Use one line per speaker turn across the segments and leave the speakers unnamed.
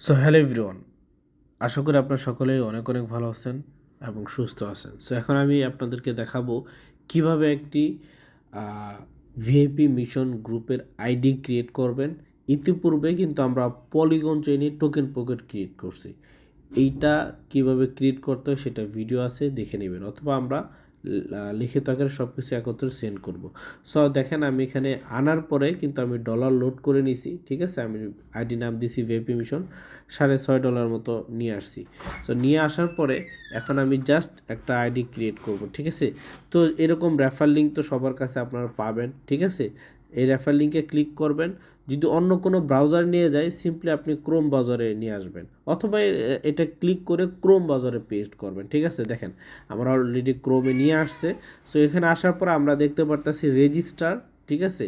So hello everyone আশা করি আপনারা সকলেই অনেক অনেক ভালো আছেন এবং সুস্থ আছেন। সো এখন আমি আপনাদেরকে দেখাবো কীভাবে একটি ভিআইপি মিশন গ্রুপের আইডি ক্রিয়েট করবেন। ইতিপূর্বে কিন্তু আমরা পলিগন চেইনে টোকেন পকেট ক্রিয়েট করছি। এইটা কীভাবে ক্রিয়েট করতে হয় সেটা ভিডিও আছে, দেখে নেবেন। অথবা আমরা লিখিত আকারে সব কিছু একত্রে সেন্ড করব। সো দেখেন আমি এখানে আনার পরে কিন্তু আমি ডলার লোড করে নিছি ঠিক আছে? আমি আইডি নাম দিছি ভিপি মিশন সাড়ে ছয় ডলার মতো নিয়ে আসছি। সো নিয়ে আসার পরে এখন আমি জাস্ট একটা আইডি ক্রিয়েট করব, ঠিক আছে? তো এরকম রেফার লিঙ্ক তো সবার কাছে আপনারা পাবেন, ঠিক আছে? এই রেফার লিঙ্কে ক্লিক করবেন। যদি অন্য কোনো ব্রাউজার নিয়ে যায় সিম্পলি আপনি ক্রোম বাজারে নিয়ে আসবেন। অথবা এটা ক্লিক করে ক্রোম বাজারে পেস্ট করবেন। ঠিক আছে? দেখেন, আমরা অলরেডি ক্রোমে নিয়ে আসছে। সো এখানে আসার পর আমরা দেখতে পারতেছি রেজিস্টার ঠিক আছে?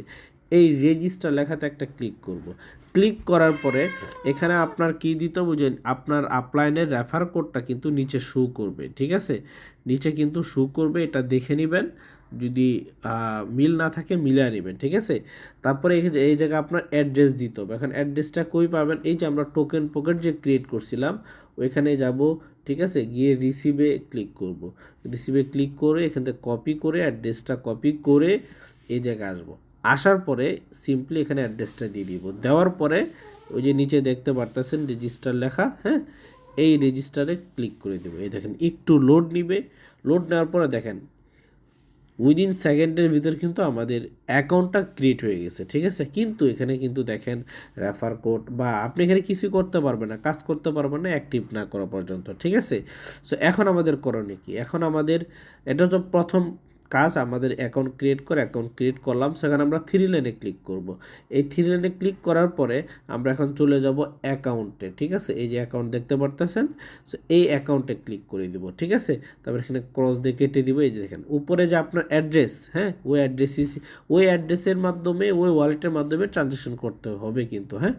এই রেজিস্টার লেখাতে একটা ক্লিক করব। ক্লিক করার পরে এখানে আপনার কি দিতে বুঝেন আপনার আপলাইনের রেফার কোডটা কিন্তু নিচে শো করবে, ঠিক আছে? নিচে কিন্তু শো করবে, এটা দেখে নেবেন। যদি মিল না থাকে মিলিয়ে নেবেন ঠিক আছে? তারপরে এই জায়গায় আপনার অ্যাড্রেস দিতে হবে। এখন অ্যাড্রেসটা কই পাবেন? এই যে আমরা টোকেন পকেট যে ক্রিয়েট করছিলাম, ওইখানে যাব, ঠিক আছে? গিয়ে রিসিভে ক্লিক করব। রিসিভে ক্লিক করে এখান থেকে কপি করে অ্যাড্রেসটা কপি করে এই জায়গায় আসব। আসার পরে সিম্পলি এখানে অ্যাড্রেসটা দিয়ে দিব। দেওয়ার পরে ওই যে নিচে দেখতে পারতেছেন রেজিস্টার লেখা হ্যাঁ? এই রেজিস্টারে ক্লিক করে দেবো। এই দেখেন, একটু লোড নিবে। লোড নেওয়ার পরে দেখেন উইদিন সেকেন্ডের ভিতর কিন্তু আমাদের অ্যাকাউন্টটা ক্রিয়েট হয়ে গেছে, ঠিক আছে? কিন্তু এখানে কিন্তু দেখেন রেফার কোড বা আপনি এখানে কিছু করতে পারবেন না, কাজ করতে পারবেন না অ্যাক্টিভ না করা পর্যন্ত, ঠিক আছে? সো এখন আমাদের করণীয় কি? এখন আমাদের, এটা তো প্রথম কাজ আমাদের অ্যাকাউন্ট ক্রিয়েট করে অ্যাকাউন্ট ক্রিয়েট করলাম, সেখানে আমরা থ্রি লাইনে ক্লিক করব। এই থ্রি লাইনে ক্লিক করার পরে আমরা এখন চলে যাব অ্যাকাউন্টে ঠিক আছে? এই যে অ্যাকাউন্ট দেখতে পারতেছেন? সো এই অ্যাকাউন্টে ক্লিক করে দিব, ঠিক আছে? তারপর এখানে ক্রস দিয়ে কেটে দিব, এই যে দেখেন, উপরে যে আপনার অ্যাড্রেস হ্যাঁ? ওই অ্যাড্রেস ওই অ্যাড্রেসের মাধ্যমে, ওই ওয়ালেটের মাধ্যমে ট্রানজেকশন করতে হবে কিন্তু হ্যাঁ?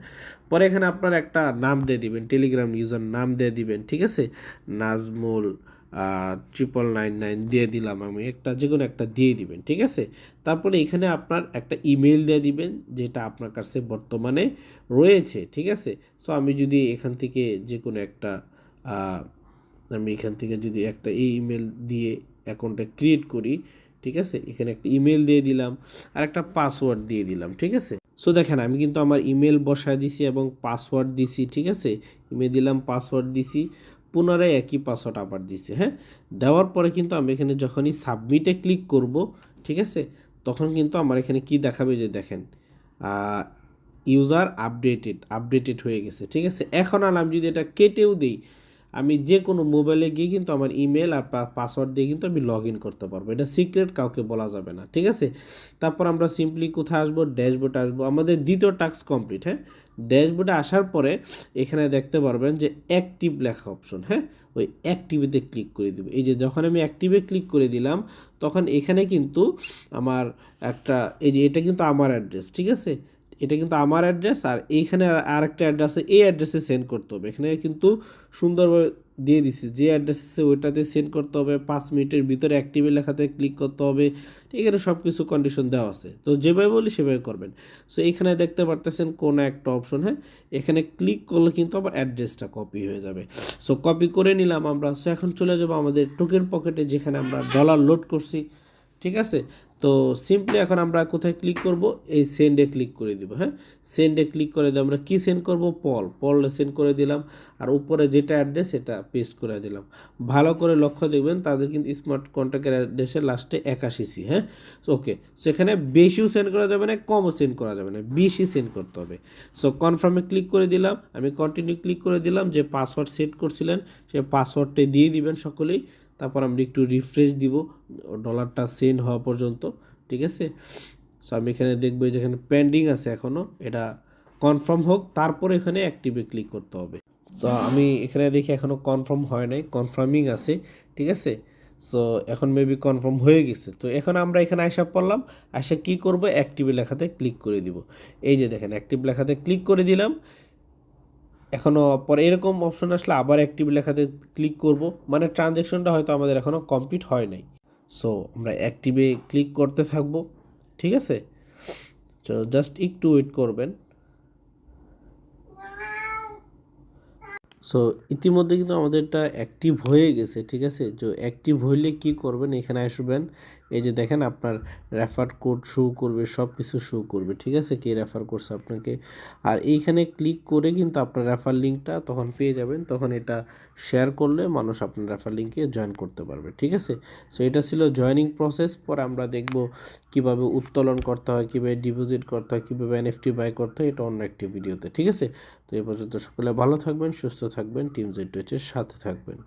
পরে এখানে আপনার একটা নাম দিয়ে দিবেন টেলিগ্রাম ইউজার নাম দিয়ে দিবেন, ঠিক আছে? নাজমুল ট্রিপল নাইন নাইন দিয়ে দিলাম আমি। একটা যে কোনো একটা দিয়ে দিবেন, ঠিক আছে? তারপরে এখানে আপনার একটা ইমেল দিয়ে দিবেন, যেটা আপনার কাছে বর্তমানে রয়েছে, ঠিক আছে? সো আমি যদি এখান থেকে যে কোনো একটা আমি এখান থেকে যদি একটা এই ইমেল দিয়ে অ্যাকাউন্টটা ক্রিয়েট করি, ঠিক আছে? এখানে একটা ইমেল দিয়ে দিলাম, আর একটা পাসওয়ার্ড দিয়ে দিলাম, ঠিক আছে? সো দেখেন, আমি কিন্তু আমার ইমেল বসায় দিছি এবং পাসওয়ার্ড দিছি, ঠিক আছে? ইমেল দিলাম পাসওয়ার্ড দিছি। পুনরায় একই পাসওয়ার্ড আবার দিছে হ্যাঁ? দেওয়ার পরে কিন্তু আমি এখানে যখনই সাবমিটে ক্লিক করব, ঠিক আছে? তখন কিন্তু আমার এখানে কি দেখাবে যে দেখেন ইউজার আপডেটেড আপডেটেড হয়ে গেছে, ঠিক আছে? এখন আর আমি যদি এটা কেটেও দিই আমি যে কোনো মোবাইলে গিয়ে কিন্তু আমার ইমেল আর পাসওয়ার্ড দিয়ে কিন্তু আমি লগ ইন করতে পারব। এটা সিক্রেট কাউকে বলা যাবে না, ঠিক আছে? তারপর আমরা সিম্পলি কোথায় আসব? ড্যাশবোর্ডে আসব। আমাদের দ্বিতীয় টাস্ক কমপ্লিট হ্যাঁ? ড্যাশবোর্ডে আসার পরে এখানে দেখতে পারবেন যে অ্যাক্টিভ লেখা অপশন হ্যাঁ? ওই অ্যাক্টিভেতে ক্লিক করে দিব। এই যে যখন আমি অ্যাক্টিভে ক্লিক করে দিলাম, তখন এখানে কিন্তু আমার একটা, এই যে এটা কিন্তু আমার অ্যাড্রেস ঠিক আছে? এটা কিন্তু আমার অ্যাড্রেস, আর এইখানে আর আরেকটা অ্যাড্রেস এই অ্যাড্রেসে সেন্ড করতে হবে। এখানে কিন্তু সুন্দরভাবে দিয়ে দিছি, যে অ্যাড্রেস ওইটাতে সেন্ড করতে হবে, পাঁচ মিনিটের ভিতরে অ্যাক্টিভে লেখাতে ক্লিক করতে হবে, ঠিক এখানে সব কিছু কন্ডিশন দেওয়া আছে। তো যেভাবে বলি সেভাবে করবেন। সো এখানে দেখতে পারতেছেন কোনো একটা অপশন হ্যাঁ? এখানে ক্লিক করলে কিন্তু আবার অ্যাড্রেসটা কপি হয়ে যাবে। সো কপি করে নিলাম আমরা। সো এখন চলে যাব আমাদের টোকেন পকেটে যেখানে আমরা ডলার লোড করছি, ঠিক আছে? তো সিম্পলি এখন আমরা কোথায় ক্লিক করব? এই সেন্ডে ক্লিক করে দিব হ্যাঁ? সেন্ডে ক্লিক করে দিয়ে আমরা কি সেন্ড করব? পল পলে সেন্ড করে দিলাম। আর উপরে যেটা অ্যাড্রেস সেটা পেস্ট করে দিলাম। ভালো করে লক্ষ্য দেখবেন, তাদের কিন্তু স্মার্ট কন্ট্যাক্টের অ্যাড্রেসের লাস্টে একাশি সি হ্যাঁ? ওকে সেখানে বেশিও সেন্ড করা যাবে না, কমও সেন্ড করা যাবে না, বেশি সেন্ড করতে হবে। সো কনফার্মে ক্লিক করে দিলাম। আমি কন্টিনিউ ক্লিক করে দিলাম যে পাসওয়ার্ড সেট করছিলেন, সে পাসওয়ার্ডটা দিয়ে দিবেন সকলেই। তারপর আমরা একটু রিফ্রেশ দিব ডলারটা সেন্ড হওয়া পর্যন্ত, ঠিক আছে? সো আমি এখানে দেখব যেখানে পেন্ডিং আছে এখনও এটা কনফার্ম হোক, তারপর এখানে অ্যাক্টিভে ক্লিক করতে হবে। সো আমি এখানে দেখি এখনও কনফার্ম হয় নাই কনফার্মিং আছে, ঠিক আছে? সো এখন মেবি কনফার্ম হয়ে গেছে। তো এখন আমরা এখানে আশা পড়লাম আশা কি করব? অ্যাক্টিভে লেখাতে ক্লিক করে দিব। এই যে দেখেন অ্যাক্টিভ লেখাতে ক্লিক করে দিলাম। এখনও পরে এরকম অপশন আসলে আবার অ্যাক্টিভ লেখাতে ক্লিক করব। মানে ট্রানজ্যাকশনটা হয়তো আমাদের এখনও কমপ্লিট হয় নাই। সো আমরা অ্যাক্টিভে ক্লিক করতে থাকব। ঠিক আছে? তো জাস্ট একটু ওয়েট করবেন। সো ইতিমধ্যে কিন্তু আমাদেরটা অ্যাক্টিভ হয়ে গেছে। ঠিক আছে? তো অ্যাক্টিভ হইলে কি করবেন? এখানে আসবেন। এই যে দেখেন আপনার রেফার কোড শো করবে সব কিছু শো করবে, ঠিক আছে? কে রেফার করছে আপনাকে? আর এইখানে ক্লিক করে কিন্তু আপনার রেফার লিঙ্কটা তখন পেয়ে যাবেন। তখন এটা শেয়ার করলে মানুষ আপনার রেফার লিঙ্কে জয়েন করতে পারবে, ঠিক আছে? সো এটা ছিল জয়েনিং প্রসেস পরে আমরা দেখব কীভাবে উত্তোলন করতে হয়, কীভাবে ডিপোজিট করতে হয়, কীভাবে এনএফটি বাই করতে হয়, এটা অন্য একটি ভিডিওতে ঠিক আছে? তো এই পর্যন্ত সকলে ভালো থাকবেন, সুস্থ থাকবেন টিম জেড সাথে থাকবেন।